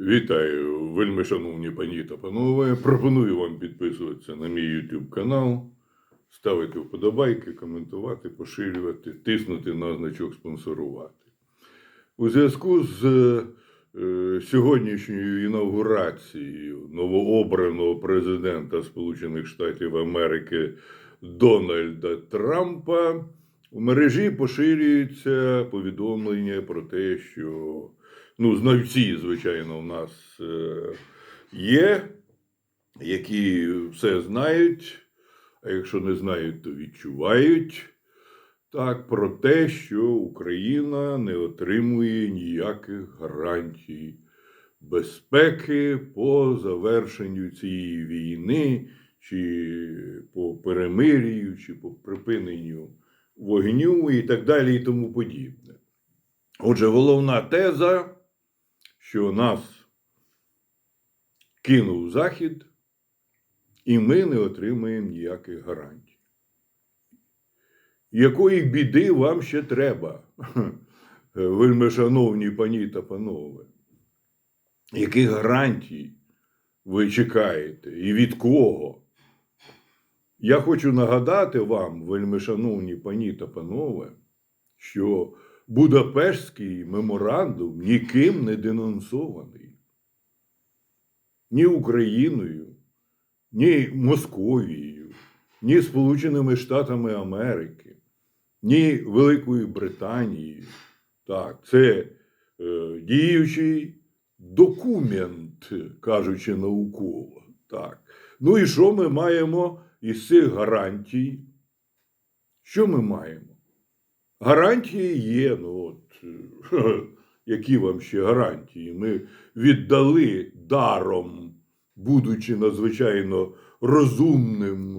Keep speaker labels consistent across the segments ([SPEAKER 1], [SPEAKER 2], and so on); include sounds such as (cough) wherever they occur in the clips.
[SPEAKER 1] Вітаю, вельми шановні пані та панове. Пропоную вам підписуватися на мій YouTube канал, ставити вподобайки, коментувати, поширювати, тиснути на значок спонсорувати. У зв'язку з е, сьогоднішньою інаугурацією новообраного президента Сполучених Штатів Америки Дональда Трампа у мережі поширюється повідомлення про те, що ну, знавці, звичайно, у нас е, є, які все знають, а якщо не знають, то відчувають. Так, про те, що Україна не отримує ніяких гарантій безпеки по завершенню цієї війни, чи по перемирію, чи по припиненню вогню і так далі, і тому подібне. Отже, головна теза, що нас кинув Захід, і ми не отримаємо ніяких гарантій. Якої біди вам ще треба, (laughs) вельми шановні пані та панове? Яких гарантій ви чекаєте і від кого? Я хочу нагадати вам, вельми шановні пані та панове, що Будапештський меморандум ніким не денонсований. Ні Україною, ні Московією, ні Сполученими Штатами Америки, ні Великою Британією. Так, це е, діючий документ, кажучи науково. Так. Ну і що ми маємо із цих гарантій? Що ми маємо? Гарантії є, ну от, (laughs) які вам ще гарантії? Ми віддали даром, будучи надзвичайно розумним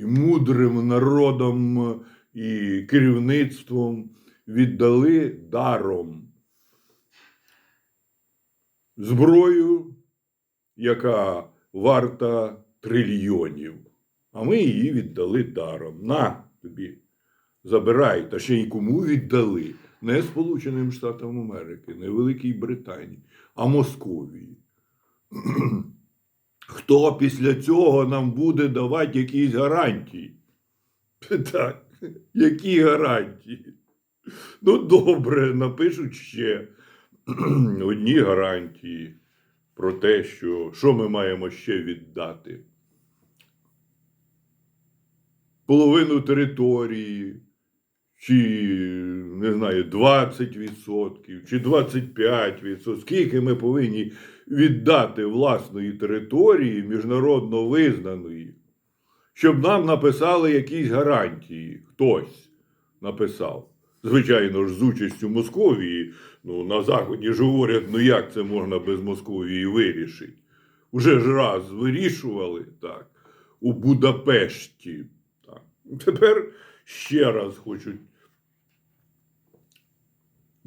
[SPEAKER 1] і мудрим народом і керівництвом, віддали даром зброю, яка варта трильйонів. А ми її віддали даром. На тобі забирай, та ще й кому віддали? Не Сполученим Штатам Америки, не Великій Британії, а Московії. (clears throat) Хто після цього нам буде давати якісь гарантії? (laughs) Так, які гарантії? Ну, добре, напишуть ще (clears throat) одні гарантії про те, що, що ми маємо ще віддати. Половину території, чи, не знаю, 20%, чи 25%. Скільки ми повинні віддати власної території, міжнародно визнаної, щоб нам написали якісь гарантії. Хтось написав. Звичайно ж, з участю Московії. Ну, на Заході ж говорять, ну як це можна без Московії вирішити? Уже ж раз вирішували так, у Будапешті. Так. Тепер ще раз хочуть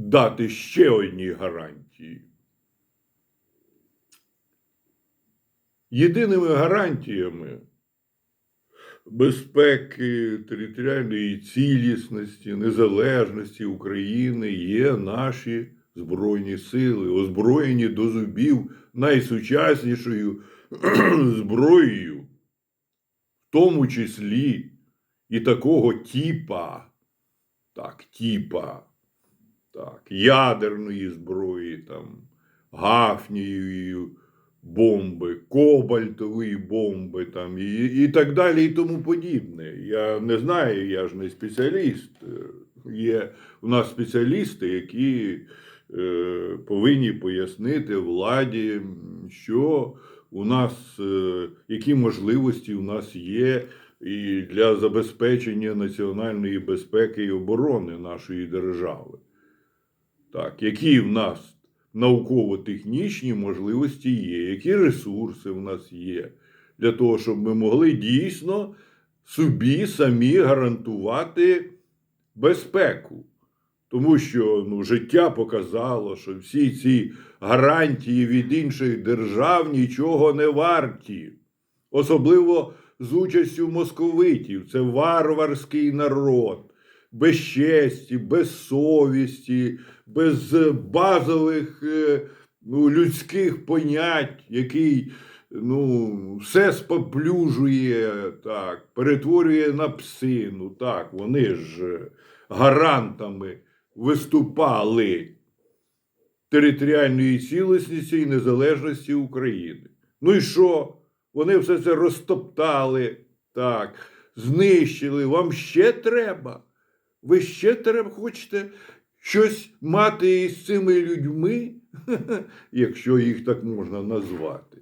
[SPEAKER 1] дати ще одні гарантії. Єдиними гарантіями безпеки, територіальної цілісності, незалежності України є наші Збройні сили, озброєні до зубів найсучаснішою (clears throat) зброєю, в тому числі і такого типа, так, типа, так, ядерної зброї, там, гафнією бомби, кобальтової бомби там, і, і так далі, і тому подібне. Я не знаю, я ж не спеціаліст. Є у нас спеціалісти, які е, повинні пояснити владі, що у нас, е, які можливості у нас є і для забезпечення національної безпеки і оборони нашої держави. Так, які в нас науково-технічні можливості є, які ресурси в нас є, для того, щоб ми могли дійсно собі самі гарантувати безпеку. Тому що ну, життя показало, що всі ці гарантії від інших держав нічого не варті. Особливо з участю московитів. Це варварський народ без честі, без совісті, без базових е, ну, людських понять, який ну, все споплюжує, так, перетворює на псину. Так, вони ж е, гарантами виступали територіальної цілісності і незалежності України. Ну і що? Вони все це розтоптали, так, знищили. Вам ще треба? Ви ще треба хочете щось мати із цими людьми, (laughs) якщо їх так можна назвати.